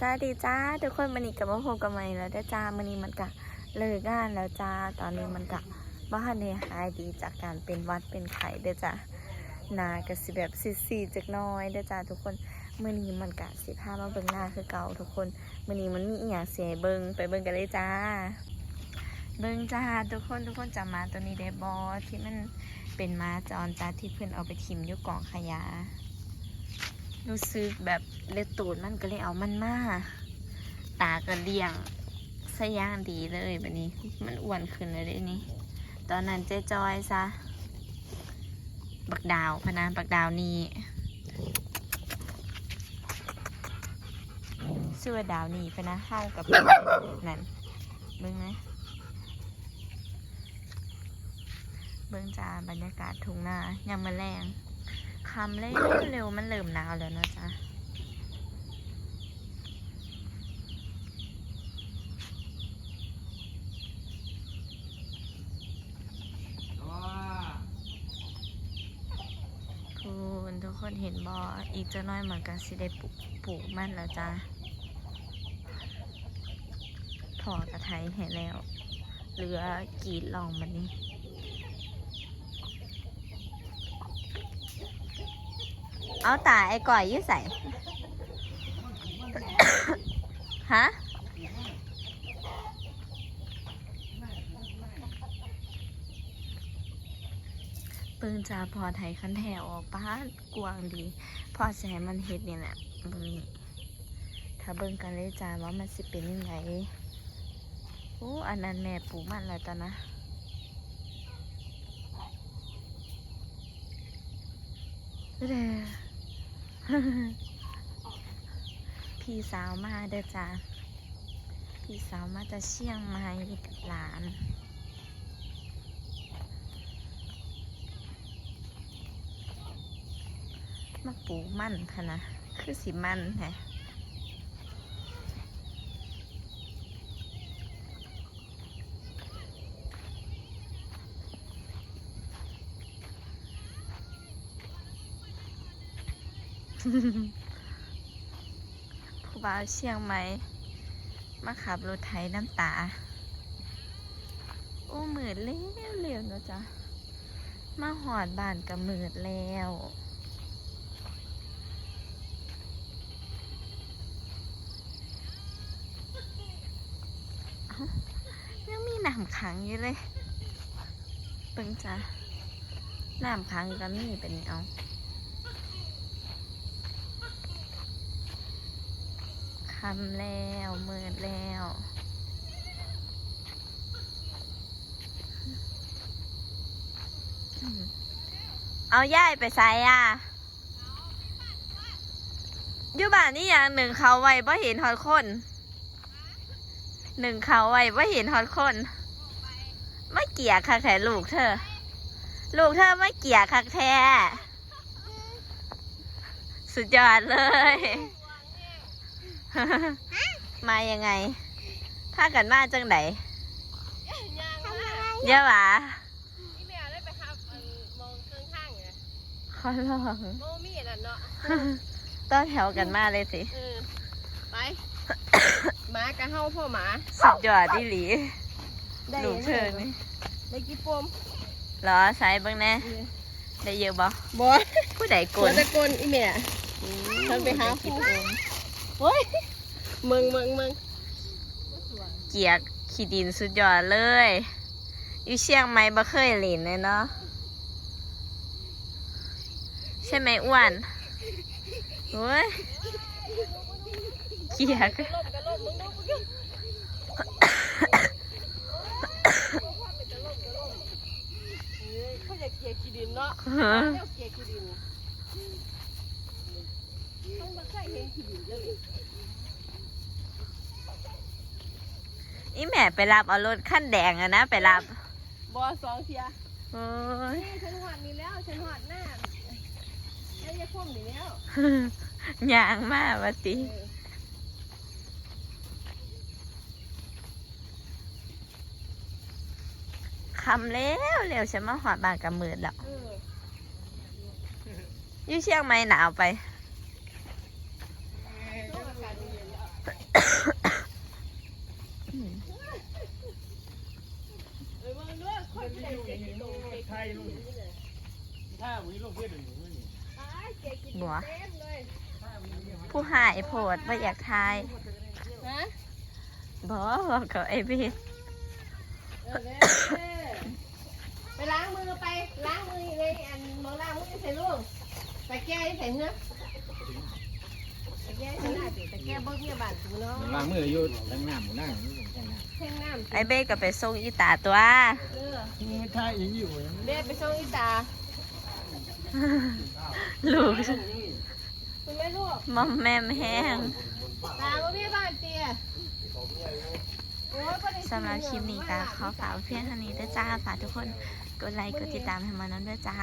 สวัสดีจ้าทุกคนมันนี้กับมาพบกับใหม่แล้วเด้จ้ามันนี้มันกะเลิกงานแล้วจ้าตอนนี้มันกะบ้านเนี่ยหายดีจากการเป็นวัดเป็นไข้เด้อจ้านากะสิแบบซีดๆจักน้อยเด้อจ้าทุกคนมื่อนี้มันกะสิพามาเบิ่งหน้าคือเก่าทุกคนมื่อนี้มันมีอีหยังเสียเบิ่งไปเบิ่งกันเลยจ้า เบิ่งจ้าทุกคนทุกคนจำมาตัวนี้ได้บอที่มันเป็นมาจรจ้าที่เพื่อนเอาไปทิมอยุกกองขยะ รู้สึกแบบเลือดตูดมันก็เลยเอามันมาตากระเดียงสย่างดีเลยแบบนี้ มันอ้วนขึ้นเลยเด้นี่ ตอนนั้นเจ๊จอยซะ บักดาวพนานบักดาวนี่ชื่อว่าดาวนี่พนะเข้ากับนั่นเบิ้งไหมเบิ้งจ้าบรรยากาศทุ่งนายามมะแรง คำเร็วเร็วมันเริ่มหนาวแล้วนะจ้าคุณทุกคนเห็นบออีกจะน้อยเหมือนกันสิได้ปลูกปลูกมันแล้วจ้าถอกระไทยเห็นแล้ว เหลือกรีดลองมันนี้ เอาตาไอ้ก่อยยืดใส่ ฮะปืนจะพอไทยคันแถวออกป้ากวางดี พอแสมันเฮ็ดเนี่ยแหละเบิ่งถ้าเบิ่งกันเลยจ้าว่ามันสิเป็นยังไงโอ้อันนั้นแม่ปลูกมันแล้วตอนนะเด้อ พี่สาวมาเด้อจ้าพี่สาวมาจะเชียงใหม่กับหลาน มาปลูกมันค่ะนะ คือสิมันแฮะ ผู้บ่าวเชียงใหม่มาขับรถไถน้ำตา โอ้หมืดเร็วเร็วๆเนะจ๊ะ มาหอดบ้านกับหมืดแล้วยังมีน้ำขังอยู่เลยเปิงจ้ะน้ำขังก็มีเป็นเอาำแล้วมืดแล้วเอาย่ายไปใส่อะอยู่บ้านนี่อย่างหนึ่งเขาไว้เพเห็นฮอดคนหนึ่งเขาไว้ว่าเห็นฮอตคนไม่เกลียคักแท้ลูกเธอ ลูกเธอไม่เกลียคักแท้สุดยอดเลย มายังไงพากันมาจังไหนเยอะหวะอีเมลได้ไปครับอันมองเครื่องข้างเนี่ยขอลองโมมี่นั่นเนาะต้อนแถวกันมาเลยสิเออไปหมากระเฮาพ่อหมาสุดยอดดิหลีได้ลูกเธอนี่ได้กี่ปมเหรอใช้บ้างแน่ได้เยอะบ่บอผู้ใดกกลดตะกนอีเมลเพิ่นไปหาผู้ ผู้ใดกินโอ้ยมึงมึงมึงเกียกขี้ดินสุดยอดเลย อยู่เชียงใหม่บ่เคยเล่นเลยเนาะ ใช่ไหมอ้วนโอ้ยเกียกกระล่มกระล่มมึงดูมึงดูเอ้ยเขาอยากเกลียขี้ดินเนาะเขาเกลียขี้ดินต้องมาใส่เห็นขี้ดินเลย อีแม่ไปรับเอารถขั้นแดงอะนะไปรับบอสองเทียโอ้ยนี่ฉันหอดนี่แล้วฉันหอดหน้าไอ้ยาพ่มนี่แล้วยางมากวะติเออคำเร็วเร็วฉันมาหอดบานกับมืดแล้วเอออยู่เชียงใหม่หนาวไป ต้องอากาศเย็นแล้ว อ้ายเกียร์กิน บัวเต็มเลยผู้หายโพดว่าอยากทายฮะบอบอกกับไอเบสเออเด้อไปล้างมือไปล้างมือในอันมองล้างมือใส่ลูกตะแก้ใส่เนื้อตะแก้ใส่หน้าสิตะแก้เบิ้งเนี่ยบานสูเนาะล้างมืออยู่ล้างน้ำหมูน้ำนี่ผมแค่น้แท่งน้ำไอเบสก็ไปส่งอีตาตัวเออำนี่ท่าอีอยู่เด็ไปส่งอีตา ลูกคุณแม่ลูกมอมแมมแห้งตาว่าพี่บ้านเตี้ยโอ้ยบ่ได้สำหรับคลิปนี้ก็ขอฝากไว้เพียงเท่านี้ด้วยจ้าฝากทุกคนกดไลค์กดติดตามให้มานั้นด้วยจ้า